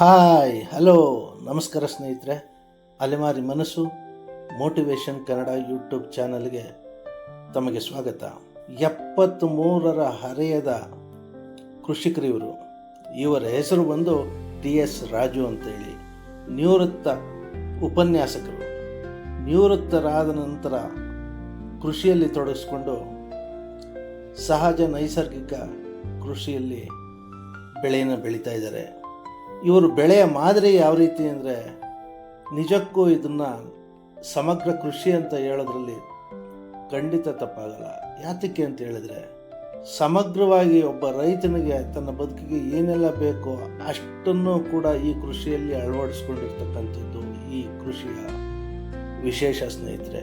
Hi, hello, ನಮಸ್ಕಾರ ಸ್ನೇಹಿತರೆ. ಅಲೆಮಾರಿ ಮನಸ್ಸು ಮೋಟಿವೇಶನ್ ಕನ್ನಡ ಯೂಟ್ಯೂಬ್ ಚಾನಲ್ಗೆ ತಮಗೆ ಸ್ವಾಗತ. ಎಪ್ಪತ್ತ್ ಮೂರರ ಹರೆಯದ ಕೃಷಿಕರಿವರು ಇವರ. ಹೆಸರು ಬಂದು ಟಿ ಎಸ್ ರಾಜು ಅಂತೇಳಿ ನಿವೃತ್ತ ಉಪನ್ಯಾಸಕರು. ನಿವೃತ್ತರಾದ ನಂತರ ಕೃಷಿಯಲ್ಲಿ ತೊಡಗಿಸ್ಕೊಂಡು ಸಹಜ ನೈಸರ್ಗಿಕ ಕೃಷಿಯಲ್ಲಿ ಬೆಳೆಯನ್ನು ಬೆಳೀತಾ ಇದ್ದಾರೆ. ಇವರು ಬೆಳೆಯ ಮಾದರಿ ಯಾವ ರೀತಿ ಅಂದರೆ ನಿಜಕ್ಕೂ ಇದನ್ನು ಸಮಗ್ರ ಕೃಷಿ ಅಂತ ಹೇಳೋದ್ರಲ್ಲಿ ಖಂಡಿತ ತಪ್ಪಾಗಲ್ಲ. ಯಾತಕ್ಕೆ ಅಂತ ಹೇಳಿದ್ರೆ ಸಮಗ್ರವಾಗಿ ಒಬ್ಬ ರೈತನಿಗೆ ತನ್ನ ಬದುಕಿಗೆ ಏನೆಲ್ಲ ಬೇಕೋ ಅಷ್ಟನ್ನು ಕೂಡ ಈ ಕೃಷಿಯಲ್ಲಿ ಅಳವಡಿಸ್ಕೊಂಡಿರ್ತಕ್ಕಂಥದ್ದು ಈ ಕೃಷಿಯ ವಿಶೇಷ ಸ್ನೇಹಿತರೆ.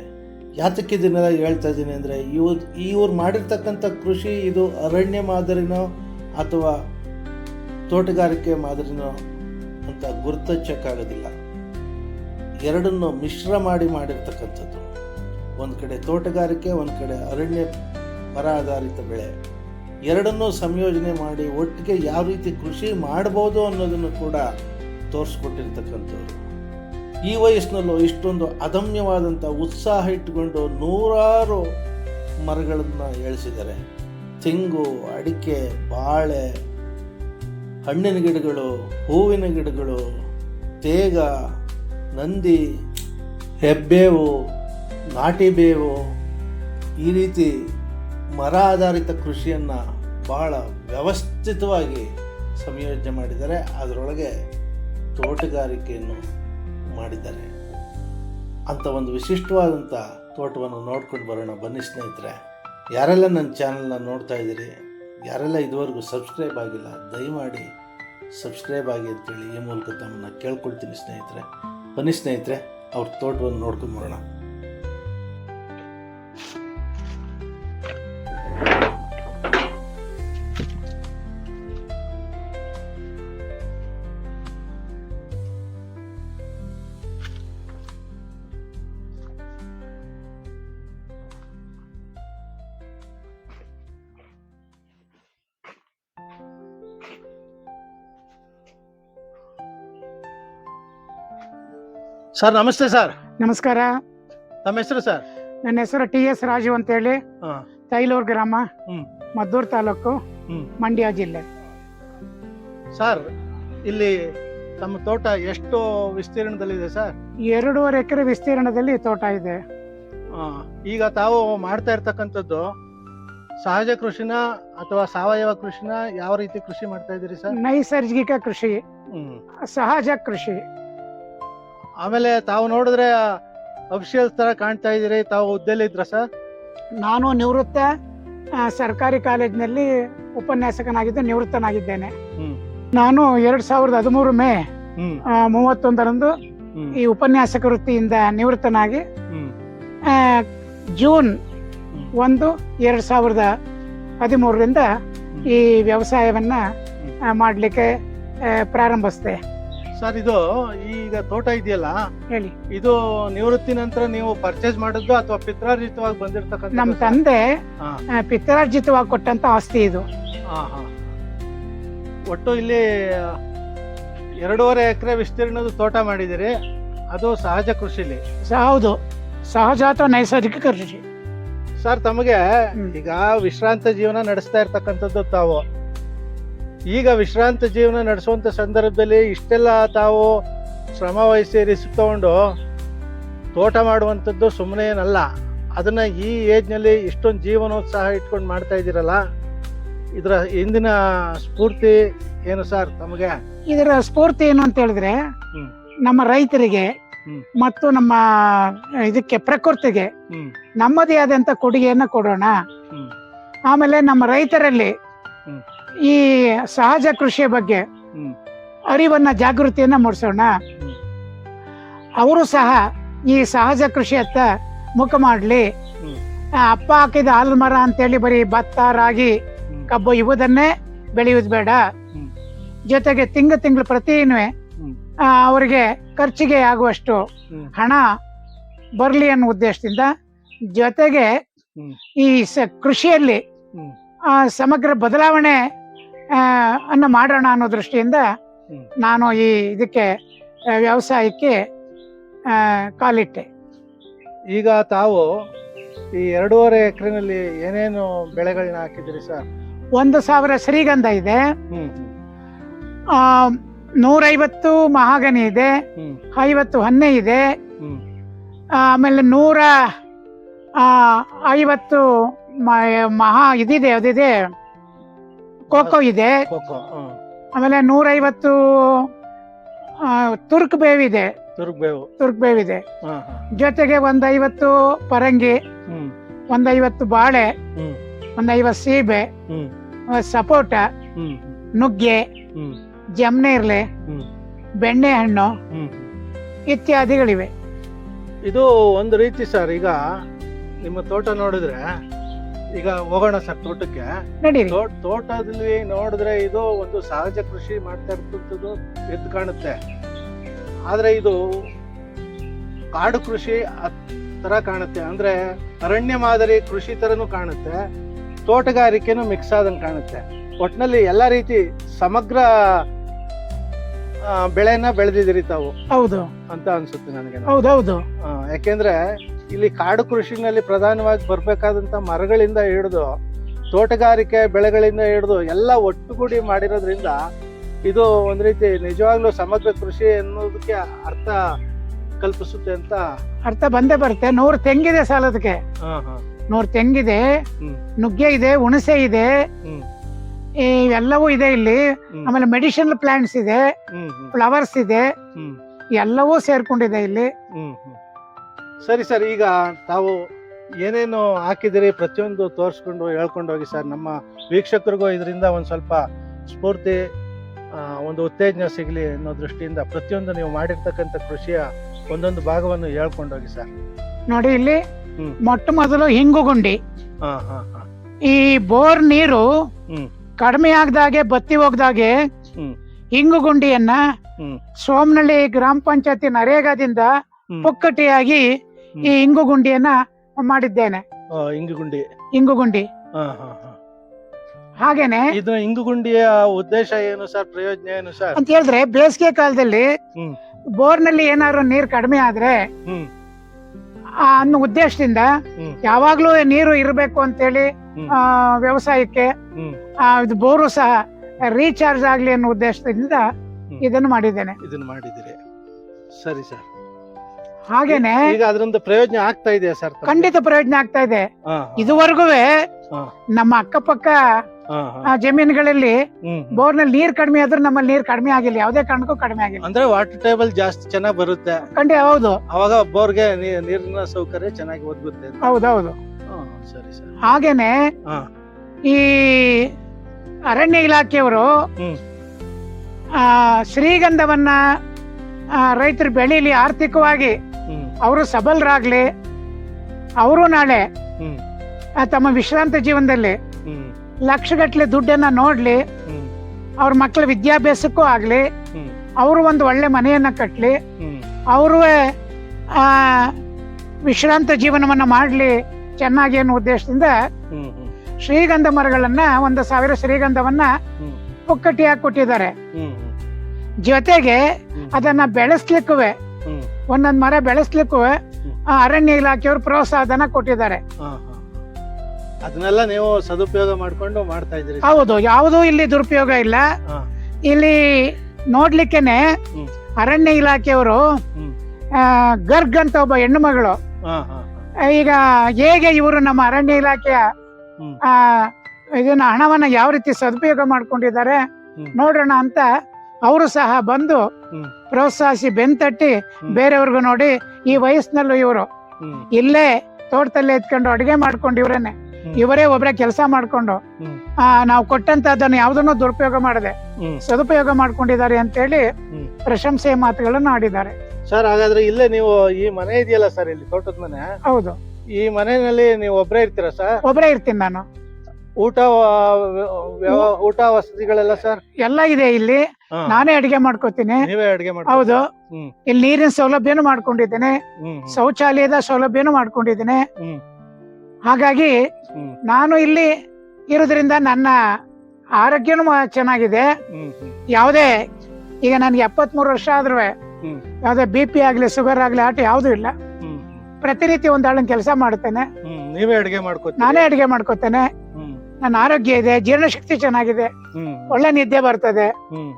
ಯಾತಕ್ಕೆ ಇದನ್ನೆಲ್ಲ ಹೇಳ್ತಾ ಇದ್ದೀನಿ ಅಂದರೆ ಇವ್ರು ಇವ್ರು ಮಾಡಿರ್ತಕ್ಕಂಥ ಕೃಷಿ ಇದು ಅರಣ್ಯ ಮಾದರಿನೋ ಅಥವಾ ತೋಟಗಾರಿಕೆ ಮಾದರಿನೋ ಅಂತ ಗುರುತಚ್ಚಕ್ಕಾಗೋದಿಲ್ಲ ಎರಡನ್ನು ಮಿಶ್ರ ಮಾಡಿ ಮಾಡಿರ್ತಕ್ಕಂಥದ್ದು. ಒಂದು ಕಡೆ ತೋಟಗಾರಿಕೆ, ಒಂದು ಕಡೆ ಅರಣ್ಯ ಪರ ಆಧಾರಿತ ಬೆಳೆ. ಎರಡನ್ನೂ ಸಂಯೋಜನೆ ಮಾಡಿ ಒಟ್ಟಿಗೆ ಯಾವ ರೀತಿ ಕೃಷಿ ಮಾಡ್ಬೋದು ಅನ್ನೋದನ್ನು ಕೂಡ ತೋರಿಸ್ಕೊಟ್ಟಿರ್ತಕ್ಕಂಥವ್ರು. ಈ ವಯಸ್ಸಿನಲ್ಲೂ ಇಷ್ಟೊಂದು ಅದಮ್ಯವಾದಂಥ ಉತ್ಸಾಹ ಇಟ್ಟುಕೊಂಡು ನೂರಾರು ಮರಗಳನ್ನು ಏಳಿಸಿದ್ದಾರೆ ತೆಂಗು, ಅಡಿಕೆ, ಬಾಳೆ ಹಣ್ಣಿನ ಗಿಡಗಳು, ಹೂವಿನ ಗಿಡಗಳು, ತೇಗ, ನಂದಿ, ಹೆಬ್ಬೇವು ನಾಟಿ ಬೇವು ಈ ರೀತಿ ಮರ ಆಧಾರಿತ ಕೃಷಿಯನ್ನು ಬಹಳ ವ್ಯವಸ್ಥಿತವಾಗಿ ಸಂಯೋಜನೆ ಮಾಡಿದ್ದಾರೆ. ಅದರೊಳಗೆ ತೋಟಗಾರಿಕೆಯನ್ನು ಮಾಡಿದ್ದಾರೆ. ಅಂತ ಒಂದು ವಿಶಿಷ್ಟವಾದಂಥ ತೋಟವನ್ನು ನೋಡ್ಕೊಂಡು ಬರೋಣ. ಬನ್ನಿ ಸ್ನೇಹಿತರೆ, ಯಾರೆಲ್ಲ ನನ್ನ ಚಾನಲ್ನ ನೋಡ್ತಾ ಇದ್ದೀರಿ, ಯಾರೆಲ್ಲ ಇದುವರೆಗೂ ಸಬ್ಸ್ಕ್ರೈಬ್ ಆಗಿಲ್ಲ, ದಯಮಾಡಿ ಸಬ್ಸ್ಕ್ರೈಬ್ ಆಗಿ ಅಂತೇಳಿ ಈ ಮೂಲಕ ತಮ್ಮನ್ನ ಕೇಳ್ಕೊಳ್ತೀನಿ ಸ್ನೇಹಿತರೆ. ಬನ್ನಿ ಸ್ನೇಹಿತರೆ ಅವ್ರ ತೋಟವನ್ನು ನೋಡ್ಕೊಂಡು ಸರ್ ನಮಸ್ತೆ ಸರ್. ನಮಸ್ಕಾರ. ತಮ್ಮ ಹೆಸರು ಸರ್? ನನ್ನ ಹೆಸರು ಟಿ ಎಸ್ ರಾಜು ಅಂತ ಹೇಳಿ ತೈಲೂರ್ ಗ್ರಾಮ ಹ್ಮ್. ಮದ್ದೂರು ತಾಲೂಕು ಹ್ಮ್. ಮಂಡ್ಯ ಜಿಲ್ಲೆ. ಸರ್ ಇಲ್ಲಿ ತಮ್ಮ ತೋಟ ಎಷ್ಟು ವಿಸ್ತೀರ್ಣದಲ್ಲಿದೆ ಸರ್? ಎರಡೂವರೆ ಎಕರೆ ವಿಸ್ತೀರ್ಣದಲ್ಲಿ ತೋಟ ಇದೆ. ಆ, ಈಗ ತಾವು ಮಾಡ್ತಾ ಇರ್ತಕ್ಕಂಥದ್ದು ಸಹಜ ಕೃಷಿನ ಅಥವಾ ಸಾವಯವ ಕೃಷಿನ ಯಾವ ರೀತಿ ಕೃಷಿ ಮಾಡ್ತಾ ಇದ್ದೀರಿ ಸರ್? ನೈಸರ್ಗಿಕ ಕೃಷಿ. ಹ್ಮ್. ಸಹಜ ಕೃಷಿ. ಆಮೇಲೆ ತಾವು ನೋಡಿದ್ರೆ ಅಫಿಷಿಯಲ್ಸ್ ತರ ಕಾಣ್ತಾ ಇದ್ದೀರಿ ತಾವು ಹುದ್ದೆಲಿ ಇದ್ರ ಸರ್? ನಾನು ನಿವೃತ್ತ ಆ, ಸರ್ಕಾರಿ ಕಾಲೇಜಿನಲ್ಲಿ ಉಪನ್ಯಾಸಕನಾಗಿದ್ದು ನಿವೃತ್ತನಾಗಿದ್ದೇನೆ. ಹ್ಮ್. ನಾನು ಎರಡ್ ಸಾವಿರದ ಹದಿಮೂರು ಮೇ ಹ್ಮ್. ಆ, ಮೂವತ್ತೊಂದರಂದು ಹ್ಮ್. ಈ ಉಪನ್ಯಾಸಕ ವೃತ್ತಿಯಿಂದ ನಿವೃತ್ತನಾಗಿ ಹ್ಮ್. ಆ, ಜೂನ್. ಒಂದು ಎರಡ್ ಸಾವಿರದ ಹದಿಮೂರರಿಂದ ಈ ವ್ಯವಸಾಯವನ್ನ ಮಾಡಲಿಕ್ಕೆ ಮಾಡ್ಲಿಕ್ಕೆ ಆ, ಪ್ರಾರಂಭಿಸ್ದೆ. ಸರ್ ಇದು ಈಗ ತೋಟ ಇದೆಯಲ್ಲ? ಹೇಳಿ. ಇದು ನಿವೃತ್ತಿ ನಂತರ ನೀವು ಪರ್ಚೇಸ್ ಮಾಡಿದ್ದು ಅಥವಾ ಪಿತ್ರಾರ್ಜಿತವಾಗಿ ಬಂದಿರತಕ್ಕಂಥ ನಮ್ಮ ತಂದೆ ಹಾ. ಆ, ಪಿತ್ರಾರ್ಜಿತವಾಗಿ ಕೊಟ್ಟಂತ ಆಸ್ತಿ ಇದು. ಹಾ ಹಾ. ಒಟ್ಟು ಇಲ್ಲಿ ಎರಡೂವರೆ ಎಕರೆ ವಿಸ್ತೀರ್ಣದ ತೋಟ ಮಾಡಿದಿರಿ ಅದು ಸಹಜ ಕೃಷಿಲಿ ಸ- ಹೌದು. ಸಹಜ ಅಥವಾ ನೈಸರ್ಗಿಕ ಕೃಷಿ. ಸರ್ ತಮಗೆ ಹ್ಮ್. ಈಗ ವಿಶ್ರಾಂತ ಜೀವನ ನಡೆಸ್ತಾ ಇರ್ತಕ್ಕಂಥದ್ದು ತಾವು. ಈಗ ವಿಶ್ರಾಂತ ಜೀವನ ನಡೆಸುವಂತ ಸಂದರ್ಭದಲ್ಲಿ ಇಷ್ಟೆಲ್ಲ ತಾವು ಶ್ರಮ ವಹಿಸಿ ರಿಸ್ಕ್ ತಗೊಂಡು ತೋಟ ಮಾಡುವಂಥದ್ದು ಸುಮ್ಮನೆ ಏನಲ್ಲ. ಅದನ್ನ ಈ ಏಜ್ನಲ್ಲಿ ಇಷ್ಟೊಂದು ಜೀವನೋತ್ಸಾಹ ಇಟ್ಕೊಂಡು ಮಾಡ್ತಾ ಇದ್ದೀರಲ್ಲ ಇದರ ಹಿಂದಿನ ಸ್ಫೂರ್ತಿ ಏನು ಸರ್ ತಮಗೆ? ಇದರ ಸ್ಫೂರ್ತಿ ಏನು ಅಂತ ಹೇಳಿದ್ರೆ ನಮ್ಮ ರೈತರಿಗೆ ಮತ್ತು ನಮ್ಮ ಇದಕ್ಕೆ ಪ್ರಕೃತಿಗೆ ನಮ್ಮದೇ ಆದಂತ ಕೊಡುಗೆಯನ್ನ ಕೊಡೋಣ. ಆಮೇಲೆ ನಮ್ಮ ರೈತರಲ್ಲಿ. ಈ ಸಹಜ ಕೃಷಿಯ ಬಗ್ಗೆ. ಅರಿವನ್ನ ಜಾಗೃತಿಯನ್ನ ಮೂಡಿಸೋಣ. ಅವರು ಸಹ ಈ ಸಹಜ ಕೃಷಿಯತ್ತ ಮುಖ ಮಾಡ್ಲಿ. ಅಪ್ಪ ಹಾಕಿದ ಹಾಲು ಮರ ಅಂತೇಳಿ ಬರೀ ಭತ್ತ ರಾಗಿ. ಕಬ್ಬು ಇವುದನ್ನೇ ಬೆಳೆಯುವುದು ಬೇಡ. ಜೊತೆಗೆ ತಿಂಗ ತಿಂಗಳು ಪ್ರತಿನೂ ಅವರಿಗೆ ಖರ್ಚಿಗೆ ಆಗುವಷ್ಟು ಹಣ ಬರಲಿ ಅನ್ನೋ ಉದ್ದೇಶದಿಂದ ಜೊತೆಗೆ ಈ ಸ ಕೃಷಿಯಲ್ಲಿ ಸಮಗ್ರ ಬದಲಾವಣೆ ಅನ್ನ ಮಾಡೋಣ ಅನ್ನೋ ದೃಷ್ಟಿಯಿಂದ ನಾನು ಈ ಇದಕ್ಕೆ ವ್ಯವಸಾಯಕ್ಕೆ ಕಾಲಿಟ್ಟೆ. ಈಗ ತಾವು ಈ ಎರಡೂವರೆ ಎಕರೆನಲ್ಲಿ ಏನೇನು ಬೆಳೆಗಳನ್ನ ಹಾಕಿದ್ರಿ ಸರ್? ಒಂದು ಸಾವಿರ ಶ್ರೀಗಂಧ ಇದೆ. ನೂರೈವತ್ತು ಮಹಾಗನಿ ಇದೆ. ಐವತ್ತು ಹೊನ್ನೆ ಇದೆ. ಆಮೇಲೆ ನೂರ ಐವತ್ತು ಮಹಾ ಇದಿದೆ ಅದಿದೆ. ಕೋಕೋ ಇದೆ. ಖೋಖೋ ಆಮೇಲೆ ನೂರೈವತ್ತು ತುರ್ಕ್ ಬೇವಿದೆ ಇದೆ. ತುರ್ಕ್ ಬೇವಿದೆ ಹಾ ಹಾ ಜೊತೆಗೆ ಒಂದ್ ಐವತ್ತು ಪರಂಗಿ ಒಂದ್ ಐವತ್ತು ಬಾಳೆ ಒಂದ್ ಐವತ್ತು ಸೀಬೆ ಸಪೋಟ ನುಗ್ಗೆ ಜಮ್ನೆ ಜಮ್ನೇರ್ಲೆ ಬೆಣ್ಣೆ ಹಣ್ಣು ಇತ್ಯಾದಿಗಳಿವೆ. ಇದು ಒಂದು ರೀತಿ ಸರ್ ಈಗ ನಿಮ್ಮ ತೋಟ ನೋಡಿದ್ರೆ ಈಗ ಹೋಗೋಣ ಸರ್ ತೋಟಕ್ಕೆ. ನಡೀರಿ. ತೋಟ ತೋಟದಲ್ಲಿ ನೋಡಿದ್ರೆ ಇದು ಒಂದು ಸಹಜ ಕೃಷಿ ಮಾಡ್ತಾ ಇರ್ತದ್ದು ಎದ್ದು ಕಾಣುತ್ತೆ. ಆದ್ರೆ ಇದು ಕಾಡು ಕೃಷಿ ತರ ಕಾಣುತ್ತೆ. ಅಂದ್ರೆ ಅರಣ್ಯ ಮಾದರಿ ಕೃಷಿ ತರನು ಕಾಣುತ್ತೆ. ತೋಟಗಾರಿಕೆನೂ ಮಿಕ್ಸ್ ಆದಂಗೆ ಕಾಣುತ್ತೆ. ಒಟ್ಟಿನಲ್ಲಿ ಎಲ್ಲ ರೀತಿ ಸಮಗ್ರ ಬೆಳೆಯನ್ನ ಬೆಳೆನ ಬೆಳೆದಿದ್ದೀರಿ ತಾವು ಹೌದು. ಅಂತ ಅನ್ಸುತ್ತೆ ನನಗೆ. ಹೌದೌದು ಯಾಕೆಂದ್ರೆ ಇಲ್ಲಿ ಕಾಡು ಕೃಷಿನಲ್ಲಿ ಪ್ರಧಾನವಾಗಿ ಬರಬೇಕಾದಂಥ ಮರಗಳಿಂದ ಹಿಡಿದು ತೋಟಗಾರಿಕೆ ಬೆಳೆಗಳಿಂದ ಹಿಡಿದು ಎಲ್ಲ ಒಟ್ಟುಗೂಡಿ ಮಾಡಿರೋದ್ರಿಂದ ಇದು ಒಂದು ರೀತಿ ನಿಜವಾಗ್ಲೂ ಸಮಗ್ರ ಕೃಷಿ ಅನ್ನೋದಕ್ಕೆ ಅರ್ಥ ಕಲ್ಪಿಸುತ್ತೆ ಅಂತ ಅರ್ಥ ಬಂದೇ ಬರುತ್ತೆ. ನೂರು ತೆಂಗಿದೆ ಸಾಲದಕ್ಕೆ ನೂರು ತೆಂಗಿದೆ. ನುಗ್ಗೆ ಇದೆ ಹುಣಸೆ ಇದೆ ಇವೆಲ್ಲವೂ ಎಲ್ಲವೂ ಇದೆ ಇಲ್ಲಿ. ಆಮೇಲೆ ಮೆಡಿಸಿನಲ್ ಪ್ಲಾಂಟ್ಸ್ ಇದೆ ಫ್ಲವರ್ಸ್ ಇದೆ ಎಲ್ಲವೂ ಸೇರ್ಕೊಂಡಿದೆ ಇಲ್ಲಿ. ಸರಿ ಸರ್ ಈಗ ತಾವು ಏನೇನು ಹಾಕಿದಿರಿ ಪ್ರತಿಯೊಂದು ತೋರಿಸ್ಕೊಂಡು ಹೇಳ್ಕೊಂಡು ಹೋಗಿ ಸರ್. ನಮ್ಮ ವೀಕ್ಷಕರಿಗೂ ಇದರಿಂದ ಒಂದು ಸ್ವಲ್ಪ ಸ್ಫೂರ್ತಿ ಒಂದು ಉತ್ತೇಜನ ಸಿಗಲಿ ಅನ್ನೋ ದೃಷ್ಟಿಯಿಂದ ಪ್ರತಿಯೊಂದು ನೀವು ಮಾಡಿರ್ತಕ್ಕಂಥ ಕೃಷಿಯ ಒಂದೊಂದು ಭಾಗವನ್ನು ಹೇಳ್ಕೊಂಡು ಹೋಗಿ ಸರ್. ನೋಡಿ ಇಲ್ಲಿ. ಮೊಟ್ಟ ಮೊದಲು ಹಿಂಗುಗುಂಡಿ. ಹಾ ಹಾ ಹಾ. ಈ ಬೋರ್ ನೀರು. ಕಡಿಮೆ ಆಗದಾಗೆ ಬತ್ತಿ ಹೋಗ್ದಾಗೆ ಹಿಂಗು ಹಿಂಗುಗುಂಡಿಯನ್ನ ಸೋಮನಳ್ಳಿ ಸೋಮನಹಳ್ಳಿ ಗ್ರಾಮ ಪಂಚಾಯತಿ ನರೇಗಾದಿಂದ ಪುಕ್ಕಟ್ಟಿಯಾಗಿ ಪುಕ್ಕಟಿಯಾಗಿ ಹ್ಮ್. ಇಂಗು ಗುಂಡಿಯನ್ನ ಮಾಡಿದ್ದೇನೆ ಇಂಗು ಗುಂಡಿ ಹಾಗೇನೆ ಇದು ಇಂಗು ಗುಂಡಿಯ ಉದ್ದೇಶ ಏನು ಸರ್? ಪ್ರಯೋಜನ ಏನು ಸರ್? ಅಂತ ಹೇಳಿದ್ರೆ ಬೇಸಿಗೆ ಕಾಲದಲ್ಲಿ. ಬೋರ್ನಲ್ಲಿ ಏನಾದ್ರು ನೀರ್ ಕಡಿಮೆ ಆದ್ರೆ ಅನ್ನೋ ಉದ್ದೇಶದಿಂದ. ಯಾವಾಗ್ಲೂ ನೀರು ಇರಬೇಕು ಅಂತ ಹೇಳಿ ವ್ಯವಸಾಯಕ್ಕೆ ಬೋರು ಸಹ ರೀಚಾರ್ಜ್ ಆಗ್ಲಿ ಅನ್ನೋ ಉದ್ದೇಶದಿಂದ ಇದನ್ನು ಮಾಡಿದ್ದೇನೆ. ಇದನ್ನು ಮಾಡಿದಿರಿ ಸರಿ ಸರ್. ಹಾಗೇನೆ ಈಗ ಅದರಿಂದ ಪ್ರಯೋಜನ ಆಗ್ತಾ ಇದೆ ಸರ್ ಖಂಡಿತ ಪ್ರಯೋಜನ ಆಗ್ತಾ ಇದೆ. ಇದುವರೆಗೂ ನಮ್ಮ ಅಕ್ಕಪಕ್ಕ ಜಮೀನುಗಳಲ್ಲಿ. ಬೋರ್ನಲ್ಲಿ ನೀರ್ ಕಡಿಮೆ ಆದ್ರೂ ನಮ್ಮಲ್ಲಿ ನೀರ್ ಕಡಿಮೆ ಆಗಿಲ್ಲ. ಯಾವುದೇ ಕಾರಣಕ್ಕೂ ಕಡಿಮೆ ಆಗಿಲ್ಲ. ಅಂದ್ರೆ ವಾಟರ್ ಟೇಬಲ್ ಜಾಸ್ತಿ ಚೆನ್ನಾಗಿ ಬರುತ್ತೆ. ಖಂಡಿತ ಹೌದು. ಅವಾಗ ಬೋರ್ಗೆ ನೀರಿನ ಸೌಕರ್ಯ ಚೆನ್ನಾಗಿ ಒದಗುತ್ತೆ. ಹೌದೌದು. ಸರಿ ಸರ್. ಹಾಗೇನೆ ಈ ಅರಣ್ಯ ಇಲಾಖೆಯವರು ಶ್ರೀಗಂಧವನ್ನ ರೈತರು ಬೆಳೀಲಿ ಆರ್ಥಿಕವಾಗಿ ಅವರು ಸಬಲರಾಗ್ಲಿ ಅವರು ನಾಳೆ ಆ, ತಮ್ಮ ವಿಶ್ರಾಂತ ಜೀವನದಲ್ಲಿ ಲಕ್ಷಗಟ್ಟಲೆ ದುಡ್ಡನ್ನ ನೋಡ್ಲಿ ಅವ್ರ ಮಕ್ಕಳ ವಿದ್ಯಾಭ್ಯಾಸಕ್ಕೂ ಆಗ್ಲಿ. ಅವರು ಒಂದು ಒಳ್ಳೆ ಮನೆಯನ್ನ ಕಟ್ಲಿ ಅವರು ವಿಶ್ರಾಂತ ಜೀವನವನ್ನ ಮಾಡ್ಲಿ ಚೆನ್ನಾಗಿ ಅನ್ನೋ ಉದ್ದೇಶದಿಂದ ಶ್ರೀಗಂಧ ಮರಗಳನ್ನ ಒಂದು ಸಾವಿರ ಶ್ರೀಗಂಧವನ್ನ ಪುಕ್ಕಟ್ಟಿ ಪುಕ್ಕಟಿಯಾಗಿ ಕೊಟ್ಟಿದ್ದಾರೆ. ಜೊತೆಗೆ. ಅದನ್ನ ಬೆಳೆಸ್ಲಿಕ್ಕೂ ಒಂದೊಂದ್ ಮರ ಬೆಳೆಸ್ಲಿಕ್ಕೂ ಆ ಅರಣ್ಯ ಇಲಾಖೆಯವರು ಪ್ರೋತ್ಸಾಹಧನ ಕೊಟ್ಟಿದ್ದಾರೆ. ಅದನ್ನೆಲ್ಲ ನೀವು ಸದುಪಯೋಗ ಮಾಡ್ಕೊಂಡು ಮಾಡ್ತಾ ಇದ್ದೀರಿ ಹೌದು ಯಾವುದೂ ಇಲ್ಲಿ ದುರುಪಯೋಗ ಇಲ್ಲ ಇಲ್ಲಿ ನೋಡ್ಲಿಕ್ಕೆನೆ ಅರಣ್ಯ ಇಲಾಖೆಯವರು. ಗರ್ಗ್ ಅಂತ ಒಬ್ಬ ಹೆಣ್ಣು ಮಗಳು ಈಗ ಹೇಗೆ ಇವರು ನಮ್ಮ ಅರಣ್ಯ ಇಲಾಖೆಯ ಇದನ್ನ ಹಣವನ್ನ ಯಾವ ರೀತಿ ಸದುಪಯೋಗ ಮಾಡ್ಕೊಂಡಿದ್ದಾರೆ. ನೋಡೋಣ ಅಂತ ಅವರು ಸಹ ಬಂದು. ಪ್ರೋತ್ಸಾಹಿಸಿ ಬೆನ್ ತಟ್ಟಿ ಬೇರೆಯವ್ರಿಗೂ ನೋಡಿ ಈ ವಯಸ್ಸಿನಲ್ಲೂ ಇವರು. ಇಲ್ಲೇ ತೋಟದಲ್ಲಿ ಎತ್ಕೊಂಡು ಅಡುಗೆ ಮಾಡ್ಕೊಂಡು ಇವರೇನೆ ಇವರೇ ಒಬ್ಬರೇ ಕೆಲಸ ಮಾಡ್ಕೊಂಡು ಆ ನಾವು ಕೊಟ್ಟಂತದನ್ನು ಯಾವ್ದನ್ನು ದುರುಪಯೋಗ ಮಾಡದೆ ಸದುಪಯೋಗ ಮಾಡ್ಕೊಂಡಿದ್ದಾರೆ ಅಂತ ಹೇಳಿ ಪ್ರಶಂಸೆಯ ಮಾತುಗಳನ್ನು ಆಡಿದ್ದಾರೆ. ಸರ್ ಹಾಗಾದ್ರೆ ಇಲ್ಲೇ ನೀವು ಈ ಮನೆ ಇದೆಯಲ್ಲ ಸರ್ ಇಲ್ಲಿ ತೋಟದ ಮನೆ? ಹೌದು. ಈ ಮನೆಯಲ್ಲಿ ನೀವು ಒಬ್ಬರೇ ಇರ್ತೀರಾ ಸರ್? ಒಬ್ಬರೇ ಇರ್ತೀನಿ ನಾನು. ಊಟ ವ್ಯವ- ಊಟ ವಸತಿಗಳೆಲ್ಲ ಸರ್? ಎಲ್ಲ ಇದೆ ಇಲ್ಲಿ. ಹಾ. ನಾನೇ ಅಡಿಗೆ ಮಾಡ್ಕೋತೀನಿ. ನೀವೇ ಅಡಿಗೆ ಮಾಡಿ ಹೌದು. ಹ್ಮ್. ಇಲ್ಲಿ ನೀರಿನ ಸೌಲಭ್ಯನೂ ಮಾಡ್ಕೊಂಡಿದ್ದೇನೆ. ಶೌಚಾಲಯದ ಸೌಲಭ್ಯನೂ ಮಾಡ್ಕೊಂಡಿದ್ದೇನೆ. ಹ್ಮ್. ಹಾಗಾಗಿ ಹ್ಮ್. ನಾನು ಇಲ್ಲಿ ಇರೋದ್ರಿಂದ ನನ್ನ ಆರೋಗ್ಯನೂ ಮ- ಚೆನ್ನಾಗಿದೆ. ಯಾವುದೇ ಈಗ ನನಗೆ ಎಪ್ಪತ್ಮೂರು ವರ್ಷ ಆದ್ರೂ ಹ್ಮ್. ಯಾವ್ದೇ ಬಿ ಪಿ ಆಗ್ಲಿ ಶುಗರ್ ಆಗ್ಲಿ ಆಟ ಯಾವ್ದು ಇಲ್ಲ. ಪ್ರತಿನಿತ್ಯ ಒಂದ್ ಆಳನ್ ಕೆಲಸ ಮಾಡ್ತೇನೆ ನೀವೇ ಅಡಿಗೆ ಮಾಡ್ಕೋತೀರಿ. ನಾನೇ ಅಡಿಗೆ ಮಾಡ್ಕೋತೇನೆ. ನನ್ನ ಆರೋಗ್ಯ ಇದೆ ಜೀರ್ಣಶಕ್ತಿ ಚೆನ್ನಾಗಿದೆ ಒಳ್ಳೆ ನಿದ್ದೆ ಬರ್ತದೆ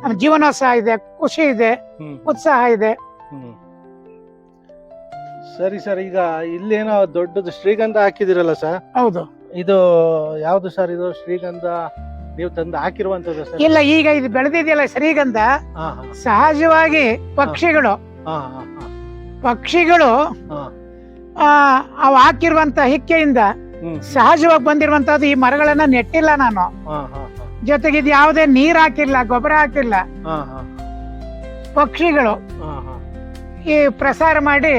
ನಮ್ಮ ಜೀವನೋತ್ಸಾಹ ಇದೆ ಖುಷಿ ಇದೆ ಉತ್ಸಾಹ ಇದೆ. ಸರಿ ಸರ್ ಈಗ ಇಲ್ಲೇನೋ ದೊಡ್ಡದು ಶ್ರೀಗಂಧ ಹಾಕಿದಿರಲ್ಲ ಸರ್? ಹೌದು. ಇದು ಯಾವ್ದು ಸರ್ ಇದು? ಶ್ರೀಗಂಧ ನೀವು ತಂದು ಹಾಕಿರುವಂತದ್ದು ಸರ್? ಇಲ್ಲ ಈಗ ಇದು ಬೆಳೆದಿದೆಯಲ್ಲ ಶ್ರೀಗಂಧ ಸಹಜವಾಗಿ ಪಕ್ಷಿಗಳು. ಪಕ್ಷಿಗಳು ಅವು ಹಾಕಿರುವಂತ ಹಿಕ್ಕೆಯಿಂದ ಸಹಜವಾಗಿ ಬಂದಿರುವಂತದ್ದು ಈ ಮರಗಳನ್ನ ನೆಟ್ಟಿಲ್ಲ ನಾನು. ಹಾ ಹಾ ಹಾ. ಜೊತೆಗೆ ಇದು ಯಾವುದೇ ನೀರ್ ಹಾಕಿಲ್ಲ ಗೊಬ್ಬರ ಹಾಕಿಲ್ಲ. ಪಕ್ಷಿಗಳು ಹಾ ಹಾ. ಈ ಪ್ರಸಾರ ಮಾಡಿ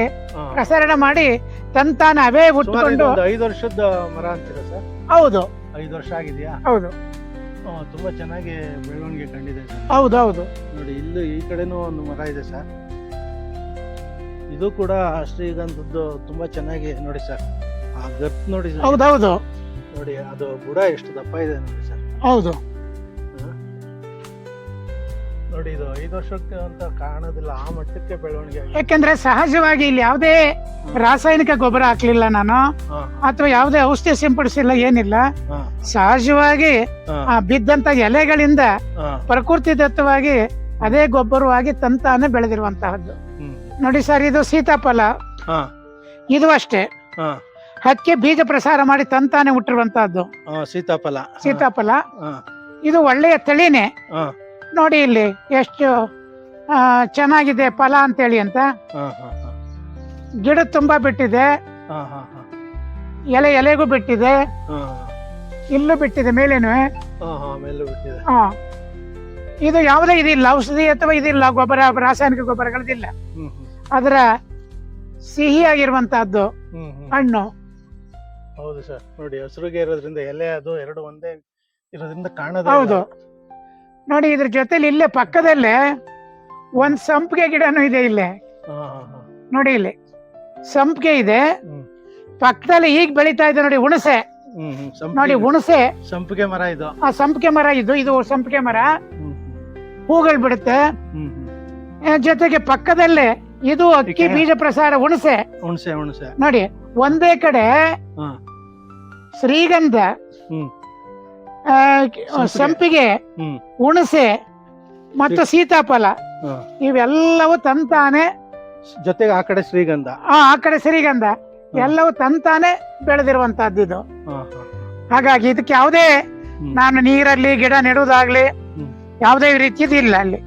ಪ್ರಸರಣ ಮಾಡಿ ತಂತಾನ ಅವೇ ಹುಟ್ಟುಕೊಂಡು ಐದು ವರ್ಷದ ಮರ ಅಂತೀರಾ ಸರ್? ಹೌದು. ಐದು ವರ್ಷ ಆಗಿದೆಯಾ? ಹೌದು. ತುಂಬಾ ಚೆನ್ನಾಗಿ ಬೆಳವಣಿಗೆ ಕಂಡಿದೆ ಸರ್. ಹೌದು ಹೌದು. ನೋಡಿ ಇಲ್ಲಿ ಈ ಕಡೆನೂ ಒಂದು ಮರ ಇದೆ ಸರ್. ಇದು ಕೂಡ ಶ್ರೀಗಂಧದ್ದು ತುಂಬಾ ಚೆನ್ನಾಗಿ ನೋಡಿ ಸರ್. ಆ ನೋಡಿ ಸರ್ ಹೌದು ಹೌದು. ನೋಡಿ ಅದು ಬುಡ ಎಷ್ಟು ದಪ್ಪ ಇದೆ ನೋಡಿ ಸರ್. ಹೌದು. ನೋಡಿ ಇದು ಐದು ವರ್ಷಕ್ಕೆ ಅಂತ ಕಾಣೋದಿಲ್ಲ. ಆ ಮಟ್ಟಕ್ಕೆ ಬೆಳವಣಿಗೆ ಆಗಿದೆ. ಯಾಕಂದ್ರೆ ಸಹಜವಾಗಿ ಇಲ್ಲಿ ಯಾವುದೇ ರಾಸಾಯನಿಕ ಗೊಬ್ಬರ ಹಾಕ್ಲಿಲ್ಲ ನಾನು. ಹಾ. ಅಥವಾ ಯಾವುದೇ ಔಷಧಿ ಸಿಂಪಡಿಸಿಲ್ಲ ಏನಿಲ್ಲ. ಹಾ. ಸಹಜವಾಗಿ ಹಾ. ಆ ಬಿದ್ದಂತ ಎಲೆಗಳಿಂದ ಹಾ. ಪ್ರಕೃತಿ ದತ್ತವಾಗಿ ಅದೇ ಗೊಬ್ಬರವಾಗಿ ತಂತಾನೆ ಬೆಳೆದಿರುವಂತಹದ್ದು. ಹ್ಮ್. ನೋಡಿ ಸರ್ ಇದು ಸೀತಾಫಲ. ಹಾ. ಇದು ಅಷ್ಟೇ. ಹಾ. ಹಕ್ಕಿ ಬೀಜ ಪ್ರಸಾರ ಮಾಡಿ ತಂತಾನೆ ಹುಟ್ಟಿರುವಂತಹದ್ದು ಸೀತಾಫಲ. ಸೀತಾಫಲ. ಇದು ಒಳ್ಳೆಯ ತಳಿನೇ. ನೋಡಿ ಇಲ್ಲಿ ಎಷ್ಟು ಚೆನ್ನಾಗಿದೆ ಫಲ ಅಂತೇಳಿ ಅಂತ. ಗಿಡ ತುಂಬಾ ಬಿಟ್ಟಿದೆ. ಎಲೆ ಎಲೆಗೂ ಬಿಟ್ಟಿದೆ. ಇಲ್ಲೂ ಬಿಟ್ಟಿದೆ ಮೇಲೇನು. ಇದು ಯಾವುದೇ ಇದಿಲ್ಲ ಔಷಧಿ ಅಥವಾ ಇದಿಲ್ಲ ಗೊಬ್ಬರ ರಾಸಾಯನಿಕ ಗೊಬ್ಬರಗಳದಿಲ್ಲ ಅದರ ಸಿಹಿಯಾಗಿರುವಂತಹದ್ದು ಆಗಿರುವಂತಹದ್ದು ಹಣ್ಣು. ಹೌದು ಸರ್. ನೋಡಿ ಹಸಿರುಗೆ ಇರೋದ್ರಿಂದ ಎಲೆ ಅದು ಎರಡು ಒಂದೇ ಇರೋದ್ರಿಂದ ಕಾಣದ ಹೌದು. ನೋಡಿ ಇದ್ರ ಜೊತೆಲಿ ಇಲ್ಲೇ ಪಕ್ಕದಲ್ಲೇ ಒಂದ್ ಸಂಪಿಗೆ ಗಿಡನೂ ಇದೆ ಇಲ್ಲೇ. ನೋಡಿ ಇಲ್ಲಿ. ಸಂಪಿಗೆ ಇದೆ. ಪಕ್ಕದಲ್ಲಿ ಈಗ ಬೆಳೀತಾ ಇದೆ ನೋಡಿ ಹುಣಸೆ. ನೋಡಿ ಹುಣಸೆ. ಸಂಪಿಗೆ ಮರ ಇದು. ಆ ಸಂಪಿಗೆ ಮರ ಇದು ಇದು ಸಂಪಿಗೆ ಮರ. ಹೂಗಳು ಬಿಡುತ್ತೆ. ಜೊತೆಗೆ ಪಕ್ಕದಲ್ಲೇ ಇದು ಅಕ್ಕಿ ಬೀಜ ಪ್ರಸಾರ ಹುಣಸೆ. ಹುಣಸೆ ಹುಣಸೆ. ನೋಡಿ ಒಂದೇ ಕಡೆ ಶ್ರೀಗಂಧ ಆ, ಸಂಪಿಗೆ. ಸಂಪಿಗೆ ಹ್ಮ್. ಹುಣಸೆ ಮತ್ತು ಸೀತಾಫಲ ಹಾ. ಇವೆಲ್ಲವೂ ತಂತಾನೆ ಜೊತೆಗೆ ಆ ಕಡೆ ಶ್ರೀಗಂಧ. ಆ ಆ ಕಡೆ ಶ್ರೀಗಂಧ ಎಲ್ಲವೂ ತಂತಾನೆ ಬೆಳೆದಿರುವಂತಹದ್ದು ಇದು. ಹಾ ಹಾ ಹಾಗಾಗಿ ಇದಕ್ಕೆ ಯಾವುದೇ ನಾನು ನೀರಲ್ಲಿ ಗಿಡ ನೆಡುವುದಾಗ್ಲಿ ಹ್ಮ್. ಯಾವುದೇ ರೀತಿಯದು ಇಲ್ಲ ಅಲ್ಲಿ.